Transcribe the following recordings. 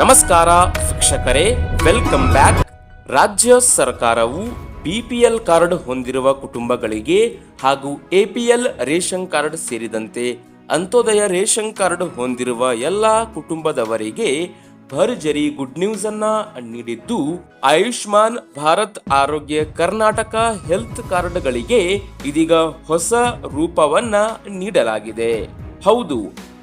ನಮಸ್ಕಾರ ವೀಕ್ಷಕರೇ welcome back ರಾಜ್ಯ ಸರ್ಕಾರವು ಬಿಪಿಎಲ್ ಕಾರ್ಡ್ ಹೊಂದಿರುವ ಕುಟುಂಬಗಳಿಗೆ ಹಾಗೂ ಎಪಿಎಲ್ ರೇಷನ್ ಕಾರ್ಡ್ ಸೇರಿದಂತೆ ಅಂತ್ಯೋದಯ ರೇಷನ್ ಕಾರ್ಡ್ ಹೊಂದಿರುವ ಎಲ್ಲ ಕುಟುಂಬದವರಿಗೆ ಭರ್ಜರಿ ಗುಡ್ ನ್ಯೂಸ್ ಅನ್ನ ನೀಡಿದ್ದು, ಆಯುಷ್ಮಾನ್ ಭಾರತ್ ಆರೋಗ್ಯ ಕರ್ನಾಟಕ ಹೆಲ್ತ್ ಕಾರ್ಡ್ಗಳಿಗೆ ಇದೀಗ ಹೊಸ ರೂಪವನ್ನ ನೀಡಲಾಗಿದೆ. ಹೌದು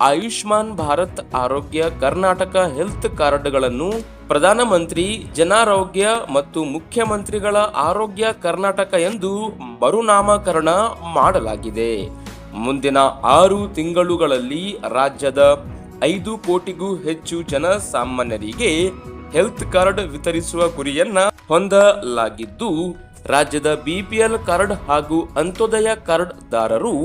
ಆಯುಷ್ಮಾನ್ ಭಾರತ್ ಆರೋಗ್ಯ ಕರ್ನಾಟಕ ಹೆಲ್ತ್ ಕಾರ್ಡ್ಗಳನ್ನು ಪ್ರಧಾನಮಂತ್ರಿ ಜನಾರೋಗ್ಯ ಮತ್ತು ಮುಖ್ಯಮಂತ್ರಿಗಳ ಆರೋಗ್ಯ ಕರ್ನಾಟಕ ಎಂದು ಮರುನಾಮಕರಣ ಮಾಡಲಾಗಿದೆ. ಮುಂದಿನ ಆರು ತಿಂಗಳುಗಳಲ್ಲಿ ರಾಜ್ಯದ ಐದು ಕೋಟಿಗೂ ಹೆಚ್ಚು ಜನ ಸಾಮಾನ್ಯರಿಗೆ ಹೆಲ್ತ್ ಕಾರ್ಡ್ ವಿತರಿಸುವ ಗುರಿಯನ್ನ ಹೊಂದಲಾಗಿದ್ದು, ರಾಜ್ಯದ ಬಿಪಿಎಲ್ ಕಾರ್ಡ್ ಹಾಗೂ ಅಂತ್ಯೋದಯ ಕಾರ್ಡ್ ದಾರರು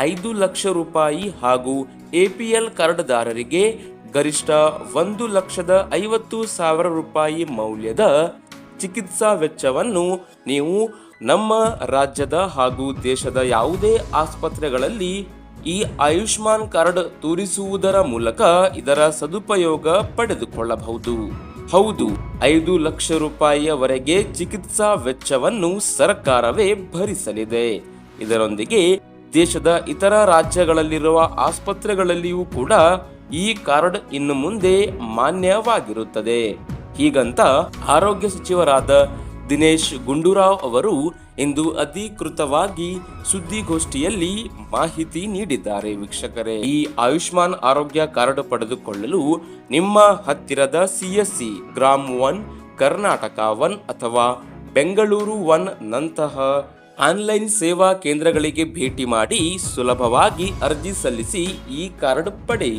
ಐದು ಲಕ್ಷ ರೂಪಾಯಿ ಹಾಗೂ ಎಪಿಎಲ್ ಕಾರ್ಡ್ದಾರರಿಗೆ ಗರಿಷ್ಠ ಒಂದು ಲಕ್ಷದ ಐವತ್ತು ಸಾವಿರ ರೂಪಾಯಿ ಮೌಲ್ಯದ ಚಿಕಿತ್ಸಾ ವೆಚ್ಚವನ್ನು ನೀವು ನಮ್ಮ ರಾಜ್ಯದ ಹಾಗೂ ದೇಶದ ಯಾವುದೇ ಆಸ್ಪತ್ರೆಗಳಲ್ಲಿ ಈ ಆಯುಷ್ಮಾನ್ ಕಾರ್ಡ್ ತೋರಿಸುವುದರ ಮೂಲಕ ಇದರ ಸದುಪಯೋಗ ಪಡೆದುಕೊಳ್ಳಬಹುದು. ಹೌದು, ಐದು ಲಕ್ಷ ರೂಪಾಯಿಯವರೆಗೆ ಚಿಕಿತ್ಸಾ ವೆಚ್ಚವನ್ನು ಸರ್ಕಾರವೇ ಭರಿಸಲಿದೆ. ಇದರೊಂದಿಗೆ ದೇಶದ ಇತರ ರಾಜ್ಯಗಳಲ್ಲಿರುವ ಆಸ್ಪತ್ರೆಗಳಲ್ಲಿಯೂ ಕೂಡ ಈ ಕಾರ್ಡ್ ಇನ್ನು ಮುಂದೆ ಮಾನ್ಯವಾಗಿರುತ್ತದೆ. ಹೀಗಂತ ಆರೋಗ್ಯ ಸಚಿವರಾದ ದಿನೇಶ್ ಗುಂಡೂರಾವ್ ಅವರು ಇಂದು ಅಧಿಕೃತವಾಗಿ ಸುದ್ದಿಗೋಷ್ಠಿಯಲ್ಲಿ ಮಾಹಿತಿ ನೀಡಿದ್ದಾರೆ ವೀಕ್ಷಕರೇ. ಈ ಆಯುಷ್ಮಾನ್ ಆರೋಗ್ಯ ಕಾರ್ಡ್ ಪಡೆದುಕೊಳ್ಳಲು ನಿಮ್ಮ ಹತ್ತಿರದ CSC Grama one, Karnataka one ಅಥವಾ ಬೆಂಗಳೂರು ಒನ್ ನಂತಹ ಆನ್ಲೈನ್ ಸೇವಾ ಕೇಂದ್ರಗಳಿಗೆ ಭೇಟಿ ಮಾಡಿ ಸುಲಭವಾಗಿ ಅರ್ಜಿ ಸಲ್ಲಿಸಿ ಈ ಕಾರ್ಡ್ ಪಡೆಯಿ